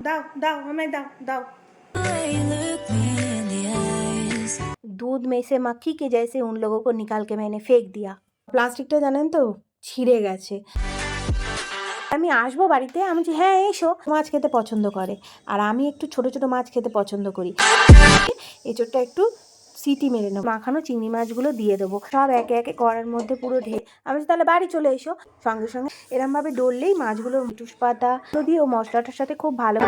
দাও দাও আমায় দাও দাও दूध में से मक्खी के जैसे उन लोगों को निकाल के मैंने फेंक दिया প্লাস্টিকটা জানেন তো ছিঁড়ে গেছে আমি আসবো বাড়িতে আমি বলছি হ্যাঁ এসো মাছ খেতে পছন্দ করে আর আমি একটু ছোট ছোট মাছ খেতে পছন্দ করি এঁচোড়টা একটু সিটি মেরে নেব। মাখানো চিংড়ি মাছগুলো দিয়ে দেবো। সব একে একে কড়ার মধ্যে পুরো ঢে আমি তাহলে বাড়ি চলে এসো। সঙ্গে সঙ্গে এরমভাবে ডললেই মাছগুলো টুস পাতা দিয়ে ও মশলাটার সাথে খুব ভালো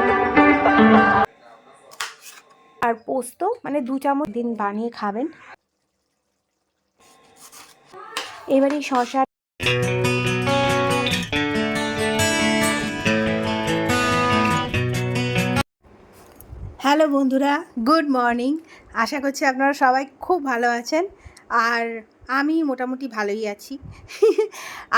আর পোস্ত মানে দু চামচ দিন বানিয়ে খাবেন। এবারে শশা হ্যালো বন্ধুরা, গুড মর্নিং। আশা করছি আপনারা সবাই খুব ভালো আছেন। আর আমি মোটামুটি ভালোই আছি।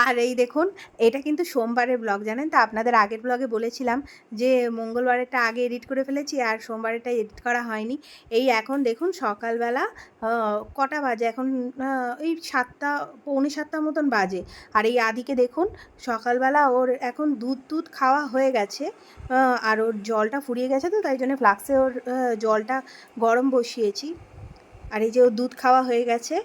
আর এই দেখুন, এটা কিন্তু সোমবারের ব্লগ জানেন তো? আপনাদের আগের ব্লগে বলেছিলাম যে মঙ্গলবারেরটা আগে এডিট করে ফেলেছি আর সোমবারেরটা এডিট করা হয়নি। এই এখন দেখুন, সকালবেলা কটা বাজে? এখন এই সাতটা, পৌনে সাতটা মতন বাজে। আর এই আদিকে দেখুন, সকালবেলা ওর এখন দুধ দুধ খাওয়া হয়ে গেছে আর ওর জলটা ফুরিয়ে গেছে তো, তাই জন্য ফ্লাক্সে ওর জলটা গরম বসিয়েছি। আর এই যে ওর দুধ খাওয়া হয়ে গেছে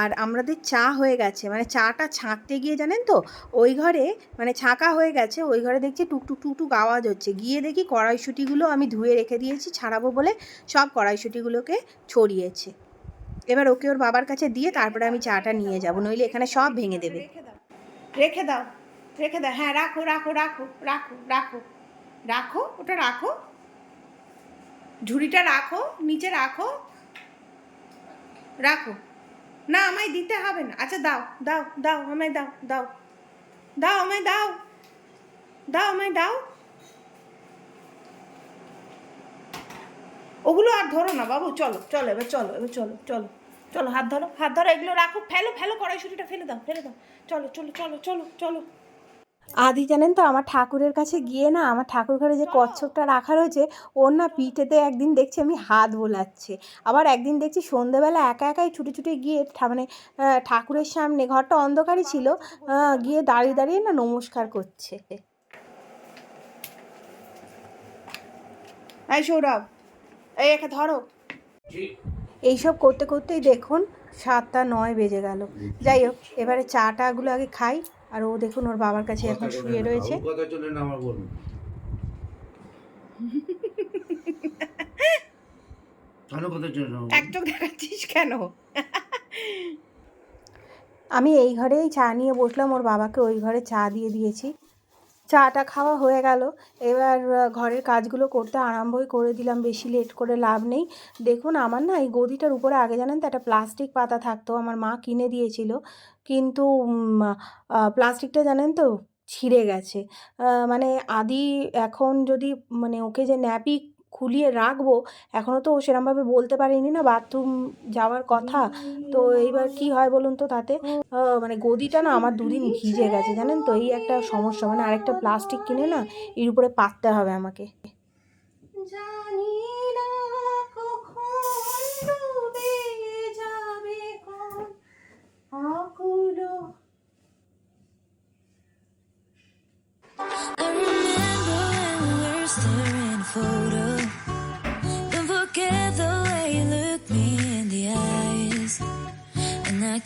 আর আমাদের চা হয়ে গেছে। মানে চাটা ছাঁকতে গিয়ে জানেন তো, ওই ঘরে মানে ছাঁকা হয়ে গেছে, ওই ঘরে দেখছি টুকটুক টুকটুক আওয়াজ হচ্ছে। গিয়ে দেখি কড়াইশুঁটিগুলো আমি ধুয়ে রেখে দিয়েছি, ছাড়াবো বলে সব কড়াইশুঁটিগুলোকে ছড়িয়েছে। এবার ওকে ওর বাবার কাছে দিয়ে তারপরে আমি চাটা নিয়ে যাব, নইলে এখানে সব ভেঙে দেবে। রেখে দাও। রেখে দাও। রেখে দাও। হ্যাঁ রাখো রাখো রাখো রাখো রাখো। রাখো, ওটা রাখো। ঝুড়িটা রাখো, নিচে রাখো। রাখো। না, আমায় দিতে হবে না। আচ্ছা দাও দাও দাও, আমায় দাও দাও। দাও, আমায় দাও। দাও, আমায় দাও। ওগুলো আর ধরো না বাবু। চলো চলো, এবার চলো এবার চলো চলো চলো, হাত ধরো হাত ধরো, এগুলো রাখো, ফেলো ফেলো, কড়াইশুটিটা ফেলে দাও ফেলে দাও। চলো চলো চলো চলো চলো। আদি জানেন তো, আমার ঠাকুরের কাছে গিয়ে না আমার ঠাকুর ঘরে যে কচ্ছপটা রাখা রয়েছে, ওর না পিঠেতে একদিন দেখছি আমি হাত বোলাচ্ছে। আবার একদিন দেখছি সন্ধেবেলা একা একাই ছুটে ছুটে গিয়ে মানে ঠাকুরের সামনে, ঘরটা অন্ধকারই ছিল গিয়ে দাঁড়িয়ে দাঁড়িয়ে না নমস্কার করছে। সৌরভ, এই একে ধরো। এইসব করতে করতেই দেখুন, সাতটা নয় বেজে গেল। যাই হোক, এবারে চাটাগুলো আগে খাই। আর ও দেখুন ওর বাবার কাছে এখন শুয়ে রয়েছে। এক চোখ দেখাচ্ছিস কেন? আমি এই ঘরেই চা নিয়ে বসলাম ওর বাবাকে ওই ঘরে চা দিয়ে দিয়েছি। চাটা খাওয়া হয়ে গেল। এবার ঘরের কাজগুলো করতে আরম্ভই করে দিলাম। বেশি লেট করে লাভ নেই। দেখুন, আমার না এই গদিটার উপরে আগে জানেন তো একটা প্লাস্টিক পাতা থাকতো, আমার মা কিনে দিয়েছিল। কিন্তু প্লাস্টিকটা জানেন তো ছিঁড়ে গেছে। মানে আদি এখন যদি মানে ওকে যে ন্যাপি খুলিয়ে রাখব। এখনও তো সেরমভাবে বলতে পারিনি না বাথরুম যাওয়ার কথা। তো এইবার কি হয় বলুন তো তাতে? মানে গদিটা না আমার দুদিন ভিজে গেছে জানেন তো, এই একটা সমস্যা। মানে আরেকটা প্লাস্টিক কিনে না এর উপরে পাততে হবে আমাকে। জানি না কখন যাবে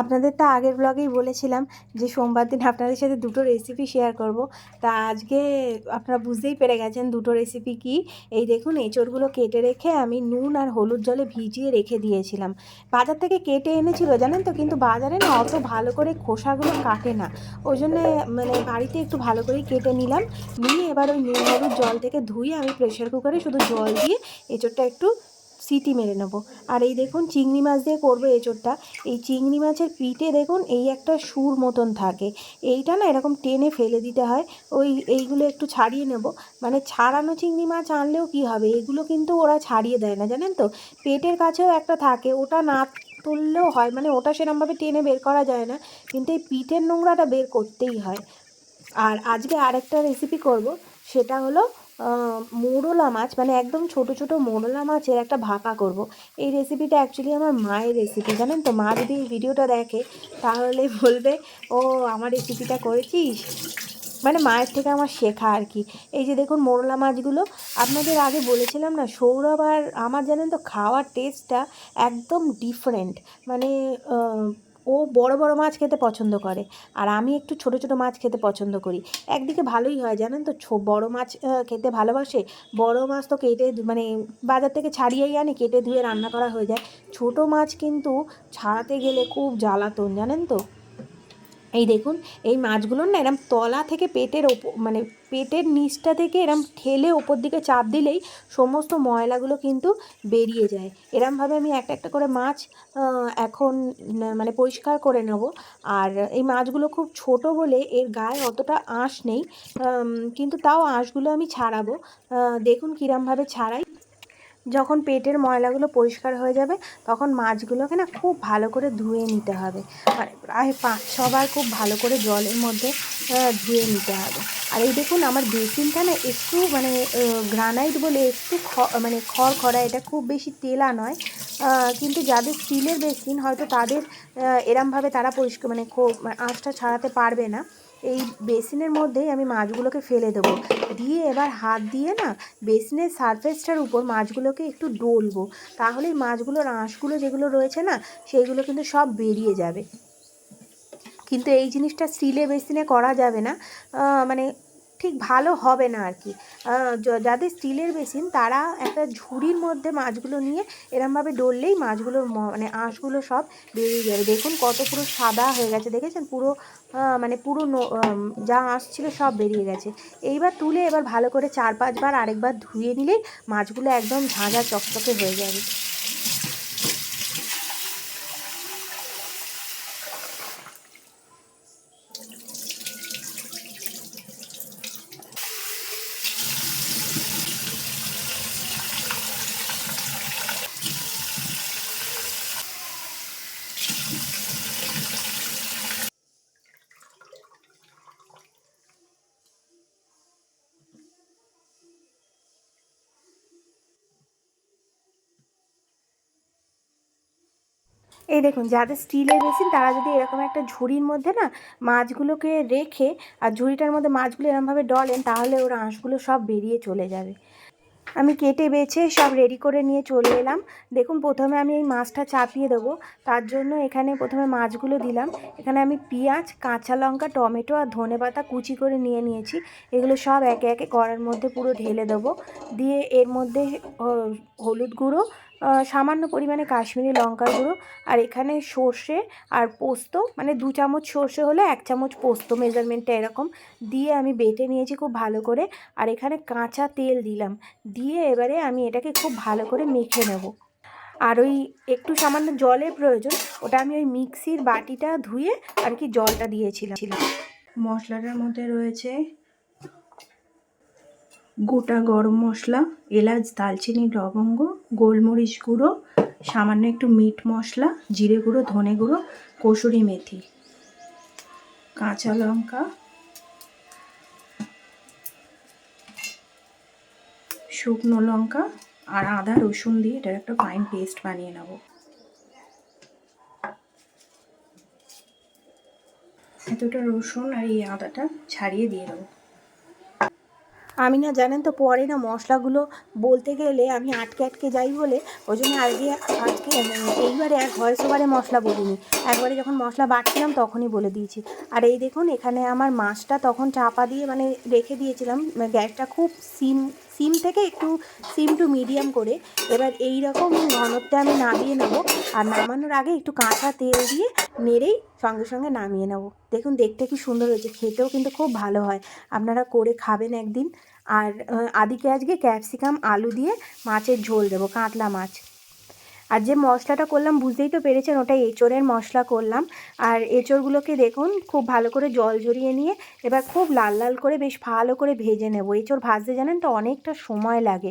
আপনাদের তো আগের ব্লগেই বলেছিলাম যে সোমবার দিন আপনাদের সাথে দুটো রেসিপি শেয়ার করব। তা আজকে আপনারা বুঝতেই পেরে গেছেন দুটো রেসিপি কি। এই দেখুন, এঁচড়গুলো কেটে রেখে আমি নুন আর হলুদ জলে ভিজিয়ে রেখে দিয়েছিলাম। বাজার থেকে কেটে এনেছিল জানেন তো, কিন্তু বাজারে না অত ভালো করে খোসাগুলো কাটে না। ওই জন্যে মানে বাড়িতে একটু ভালো করেই কেটে নিলাম। নিয়ে এবার ওই নুন হলুদ জল থেকে ধুয়ে আমি প্রেশার কুকারে শুধু জল দিয়ে এঁচড়টা একটু সিটি মেরে নেব। আর এই দেখুন, চিংড়ি মাছ দিয়ে করব এঁচোড়টা। এই চিংড়ি মাছের পিঠে দেখুন, এই একটা সুর মতন থাকে। এইটা না এরকম টেনে ফেলে দিতে হয়। ওই এইগুলো একটু ছাড়িয়ে নেব। মানে ছাড়ানো চিংড়ি মাছ আনলেও কি হবে? এগুলো কিন্তু ওরা ছাড়িয়ে দেয় না, জানেন তো? পেটের কাছেও একটা থাকে। ওটা না তুললেও হয়। মানে ওটা সেরমভাবে টেনে বের করা যায় না। কিন্তু এই পিঠের নোংরাটা বের করতেই হয়। আর আজকে আরেকটা রেসিপি করব। সেটা হলো মোরলা মাছ মানে একদম ছোট ছোট মোরলা মাছের একটা ভাপা করব। এই রেসিপিটা অ্যাকচুয়ালি আমার মায়ের রেসিপি জানেন তো? মা যদি এই ভিডিওটা দেখে, তাহলে বলবে, ও, আমার রেসিপিটা করেছিস? মানে মায়ের থেকে আমার শেখা আর কি। এই যে দেখুন মোরলা মাছগুলো, আপনাদের আগে বলেছিলাম না, সৌরভ আর আমার জানেন তো, খাওয়ার টেস্টটা একদম ডিফারেন্ট মানে ও বড় বড় মাছ খেতে পছন্দ করে। আর আমি একটু ছোট ছোট মাছ খেতে পছন্দ করি। একদিকে ভালোই হয়, জানেন তো? বড় মাছ খেতে ভালোবাসে। বড় মাছ তো কেটে মানে বাজার থেকে ছাড়িয়েই আনি, কেটে ধুয়ে রান্না করা হয়ে যায়। ছোট মাছ কিন্তু ছাড়াতে গেলে খুব জ্বালাতন, জানেন তো? এই দেখুন, এই মাছগুলোর না এরম তলা থেকে পেটের ওপর মানে পেটের নিচটা থেকে এরম ঠেলে ওপর দিকে চাপ দিলেই সমস্ত ময়লাগুলো কিন্তু বেরিয়ে যায়। এরমভাবে আমি একটা একটা করে মাছ এখন মানে পরিষ্কার করে নেব। আর এই মাছগুলো খুব ছোট বলে এর গায়ে অতটা আঁশ নেই। কিন্তু তাও আঁশগুলো আমি ছাড়াবো। দেখুন কীরমভাবে ছাড়াই। যখন পেটের ময়লাগুলো পরিষ্কার হয়ে যাবে, তখন মাছগুলোকে না খুব ভালো করে ধুয়ে নিতে হবে। মানে প্রায় পাঁচ ছবার খুব ভালো করে জলের মধ্যে ধুয়ে নিতে হবে। আর এই দেখুন, আমার বেসিনটা না একটু মানে গ্রানাইট বলে একটু খ মানে খড় খড়া, এটা খুব বেশি তেলা নয়। কিন্তু যাদের স্টিলের বেসিন, হয়তো তাদের এরমভাবে তারা পরিষ্কার মানে খুব মানে আঁচটা ছাড়াতে পারবে না। এই বেসিনের মধ্যেই আমি মাছগুলোকে ফেলে দেবো। দিয়ে এবার হাত দিয়ে না বেসিনের সারফেসটার উপর মাছগুলোকে একটু ডলবো। তাহলেই মাছগুলোর আঁশগুলো যেগুলো রয়েছে না, সেইগুলো কিন্তু সব বেরিয়ে যাবে। কিন্তু এই জিনিসটা স্টিলে বেসিনে করা যাবে না। মানে ঠিক ভালো হবে না আর কি। যাদের স্টিলের বেসিন, তারা একটা ঝুড়ির মধ্যে মাছগুলো নিয়ে এরমভাবে ডললেই মাছগুলোর মানে আঁশগুলো সব বেরিয়ে যাবে। দেখুন কত পুরো সাদা হয়ে গেছে, দেখেছেন? পুরো মানে পুরো যা আঁশ ছিল সব বেরিয়ে গেছে। এইবার তুলে এবার ভালো করে চার পাঁচবার আরেকবার ধুয়ে নিলেই মাছগুলো একদম ঝাঁঝা চকচকে হয়ে যাবে। এই দেখুন, যাদের স্টিলের বেসিন, তারা যদি এরকম একটা ঝুড়ির মধ্যে না মাছগুলোকে রেখে আর ঝুড়িটার মধ্যে মাছগুলো এরমভাবে ডলেন, তাহলে ওর আঁশগুলো সব বেরিয়ে চলে যাবে। আমি কেটে বেছে সব রেডি করে নিয়ে চলে এলাম। দেখুন, প্রথমে আমি এই মাছটা চাপিয়ে দেবো। তার জন্য এখানে প্রথমে মাছগুলো দিলাম। এখানে আমি পেঁয়াজ, কাঁচা লঙ্কা, টমেটো আর ধনে পাতা কুচি করে নিয়ে নিয়েছি। এগুলো সব একে একে কড়ার মধ্যে পুরো ঢেলে দেবো। দিয়ে এর মধ্যে হলুদ গুঁড়ো সামান্য পরিমাণে কাশ্মীরি লঙ্কার গুঁড়ো আর এখানে সর্ষে আর পোস্ত মানে দু চামচ সর্ষে হলে এক চামচ পোস্ত মেজারমেন্টটা এরকম দিয়ে আমি বেটে নিয়েছি খুব ভালো করে। আর এখানে কাঁচা তেল দিলাম, দিয়ে এবারে আমি এটাকে খুব ভালো করে মেখে নেব। আর ওই একটু সামান্য জলের প্রয়োজন, ওটা আমি ওই মিক্সির বাটিটা ধুয়ে আর কি জলটা দিয়েছিলাম। মশলাটার মধ্যে রয়েছে গোটা গরম মশলা, এলাচ, দালচিনি, লবঙ্গ, গোলমরিচ গুঁড়ো, সামান্য একটু মিট মশলা, জিরে গুঁড়ো, ধনে গুঁড়ো, কসুরি মেথি, কাঁচা লঙ্কা, শুকনো লঙ্কা আর আদা, রসুন দিয়ে এটার একটা ফাইন পেস্ট বানিয়ে নেব। এতটা রসুন আর এই আদাটা ছাড়িয়ে দিয়ে দেবো। আমি না, জানেন তো, পরে না মশলাগুলো বলতে গেলে আমি আটকে আটকে যাই বলে ওই জন্য আজকে আজকে এইবারে আর ভয়েস ওভারে মশলা বলিনি। একবারে যখন মশলা বাটছিলাম তখনই বলে দিয়েছি। আর এই দেখুন, এখানে আমার মাছটা তখন চাপা দিয়ে মানে রেখে দিয়েছিলাম গ্যাসটা খুব সিম সিম থেকে একটু, সিম টু মিডিয়াম করে। এবার এই রকম ঘনত্বে আমি নামিয়ে নেব। আর নামানোর আগে একটু কাঁচা তেল দিয়ে নেড়েই সঙ্গে সঙ্গে নামিয়ে নেব। দেখুন, দেখতে কি সুন্দর হয়েছে, খেতেও কিন্তু খুব ভালো হয়। আপনারা করে খাবেন একদিন। আর আদিকে আজকে ক্যাপসিকাম আলু দিয়ে মাছের ঝোল দেবো কাতলা মাছ। আর যে মশলাটা করলাম বুঝতেই তো পেরেছেন ওটা এঁচোড়ের মশলা করলাম। আর এঁচোড়গুলোকে দেখুন খুব ভালো করে জল ঝরিয়ে নিয়ে এবার খুব লাল লাল করে বেশ ভালো করে ভেজে নেব। এঁচোড় ভাজতে জানেন তো অনেকটা সময় লাগে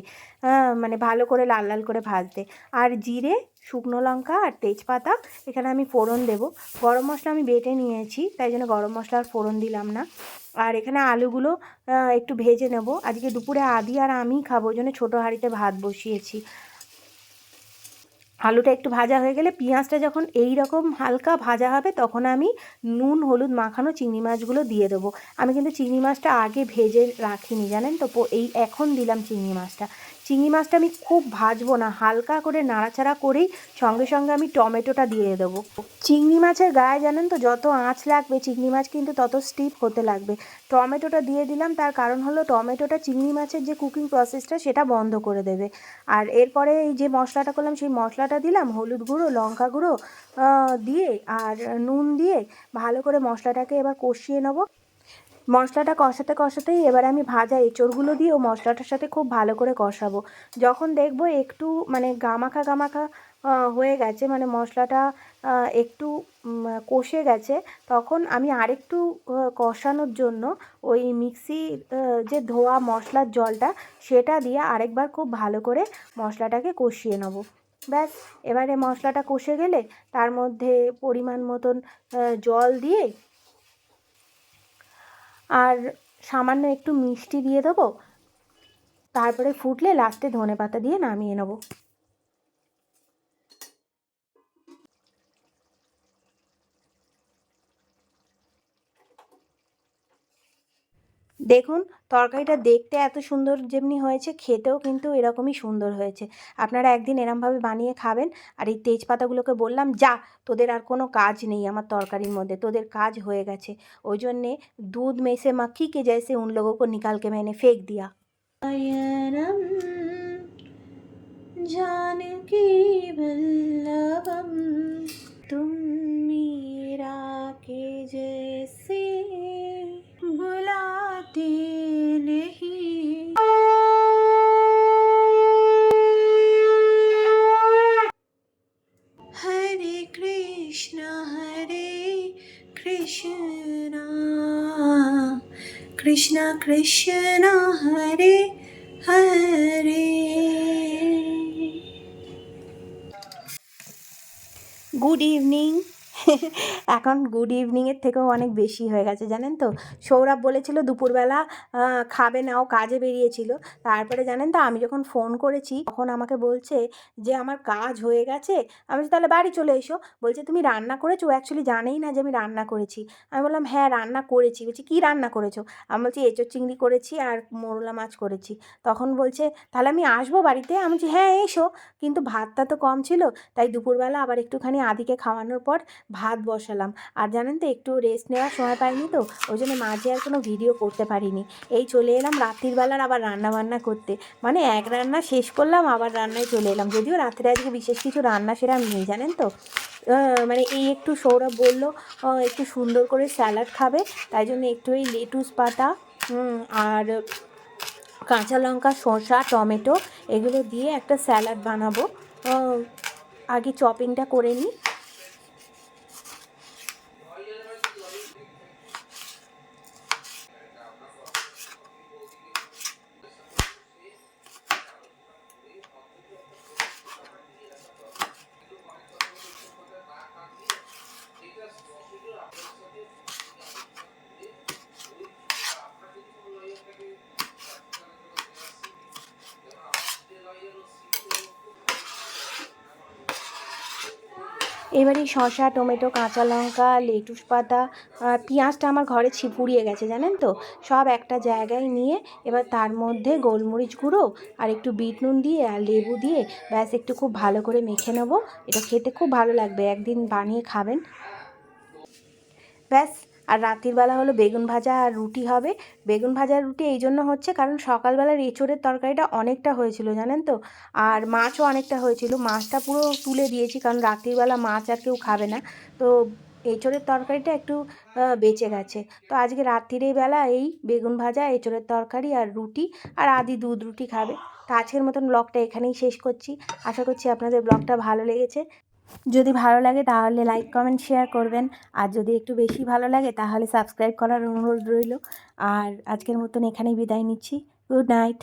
আহ, মানে ভালো করে লাল লাল করে ভাজতে। আর জিরে শুকনো লঙ্কা আর তেজপাতা এখানে আমি ফোড়ন দেব। গরম মশলা আমি বেটে নিয়েছি তাই জন্য গরম মশলা আর ফোড়ন দিলাম না। আর এখানে আলুগুলো একটু ভেজে নেব। আজকে দুপুরে আদি আর আমি খাব জন্য ছোটো হাঁড়িতে ভাত বসিয়েছি। আলুটা একটু ভাজা হয়ে গেলে পেঁয়াজটা যখন এই রকম হালকা ভাজা হবে, তখন আমি নুন, হলুদ মাখানো চিংড়ি মাছগুলো দিয়ে দেবো। আমি কিন্তু চিংড়ি মাছটা আগে ভেজে রাখিনি, জানেন তো? এই এখন দিলাম চিংড়ি মাছটা। চিংড়ি মাছটা আমি খুব ভাজবো না, হালকা করে নাড়াচাড়া করেই সঙ্গে সঙ্গে আমি টমেটোটা দিয়ে দেবো। চিংড়ি মাছের গায়ে জানেন তো, যত আঁচ লাগবে চিংড়ি মাছ কিন্তু তত স্টিপ হতে লাগবে। টমেটোটা দিয়ে দিলাম, তার কারণ হলো টমেটোটা চিংড়ি মাছের যে কুকিং প্রসেসটা সেটা বন্ধ করে দেবে। আর এরপরে এই যে মশলাটা করলাম, সেই মশলাটা দিলাম, হলুদ গুঁড়ো, লঙ্কা গুঁড়ো দিয়ে আর নুন দিয়ে ভালো করে মশলাটাকে এবার কষিয়ে নেব। মশলাটা কষাতে কষাতেই এবার আমি ভাজা এঁচড়গুলো দিয়ে ও মশলাটার সাথে খুব ভালো করে কষাবো। যখন দেখব একটু মানে গামাখা গামাখা হয়ে গেছে মানে মশলাটা একটু কষে গেছে, তখন আমি আরেকটু কষানোর জন্য ওই মিক্সি যে ধোয়া মশলার জলটা, সেটা দিয়ে আরেকবার খুব ভালো করে মশলাটাকে কষিয়ে নেব। ব্যাস, এবারে মশলাটা কষে গেলে তার মধ্যে পরিমাণ মতন জল দিয়ে আর সামান্য একটু মিষ্টি দিয়ে দেবো। তারপরে ফুটলে লাস্টে ধনে পাতা দিয়ে নামিয়ে নেব। দেখুন, তরকারিটা দেখতে এত সুন্দর যেমনি হয়েছে, খেতেও কিন্তু এরকমই সুন্দর হয়েছে। আপনারা একদিন এরমভাবে বানিয়ে খাবেন, আর এই তেজপাতাগুলোকে বললাম, যা, তোদের আর কোনো কাজ নেই আমার তরকারির মধ্যে, তোদের কাজ হয়ে গেছে। ওই জন্যে দুধ মেশে মাখি কে যাই সে উন লোগোকে নিকালকে মেনে ফেক দিয়া। জানকী कृष्ण हरे हरे। गुड इवनिंग এখন গুড ইভিনিংয়ের থেকেও অনেক বেশি হয়ে গেছে, জানেন তো? সৌরভ বলেছিল দুপুরবেলা খাবে না, ও কাজে বেরিয়েছিল। তারপরে জানেন তো, আমি যখন ফোন করেছি, তখন আমাকে বলছে যে, আমার কাজ হয়ে গেছে। আমি তাহলে বাড়ি চলে এসো। বলছে, তুমি রান্না করেছ? অ্যাকচুয়ালি জানেই না যে, আমি রান্না করেছি। আমি বললাম হ্যাঁ রান্না করেছি। বলছি, কী রান্না করেছ? আমি বলছি, এঁচোর চিংড়ি করেছি আর মোরলা মাছ করেছি। তখন বলছে, তাহলে আমি আসব বাড়িতে? আমি বলছি হ্যাঁ এসো। কিন্তু ভাতটা তো কম ছিল, তাই দুপুরবেলা আবার একটুখানি আদিকে খাওয়ানোর পর ভাত বসালাম। আর জানেন তো, একটু রেস্ট নেওয়ার সময় পাইনি তো ওই জন্য মাঝে আর কোনো ভিডিও করতে পারিনি। এই চলে এলাম রাত্রির বেলার আবার রান্না বান্না করতে। মানে এক রান্না শেষ করলাম, আবার রান্নায় চলে এলাম। যদিও রাত্রে আজকে বিশেষ কিছু রান্না সেরাম নেই, জানেন তো? মানে এই একটু সৌরভ বলল একটু সুন্দর করে স্যালাড খাবে, তাই জন্য একটু এই লেটুস পাতা আর কাঁচা লঙ্কা, শসা, টমেটো, এগুলো দিয়ে একটা স্যালাড বানাবো। আগে চপিংটা করে নিই এবারে শসা, টমেটো, কাঁচা লঙ্কা, লেটুস পাতা পেঁয়াজটা আমার ঘরে ছিপুড়িয়ে গেছে, জানেন তো? সব একটা জায়গায় নিয়ে এবার তার মধ্যে গোলমরিচ গুঁড়ো আর একটু বিট নুন দিয়ে আর লেবু দিয়ে ব্যাস একটু খুব ভালো করে মেখে নেব। এটা খেতে খুব ভালো লাগবে, একদিন বানিয়ে খাবেন। ব্যাস আর রাত্রির বেলা হলো বেগুন ভাজা আর রুটি হবে। বেগুন ভাজা রুটি এই জন্য হচ্ছে কারণ সকালবেলার এঁচোড়ের তরকারিটা অনেকটা হয়েছিল, জানেন তো? আর মাছও অনেকটা হয়েছিল। মাছটা পুরো তুলে দিয়েছি কারণ রাত্রিবেলা মাছ আর কেউ খাবে না। তো এঁচোড়ের তরকারিটা একটু বেঁচে গেছে। তো আজকে রাত্রির বেলা এই বেগুন ভাজা, এঁচোড়ের তরকারি আর রুটি আর আদি দুধ রুটি খাবে। তো আজকের মতন ব্লগটা এখানেই শেষ করছি। আশা করছি আপনাদের ব্লগটা ভালো লেগেছে। যদি ভালো লাগে তাহলে লাইক কমেন্ট শেয়ার করবেন। আর যদি একটু বেশি ভালো লাগে তাহলে সাবস্ক্রাইব করার অনুরোধ রইল। আর আজকের মতন এখানেই বিদায় নিচ্ছি। Good night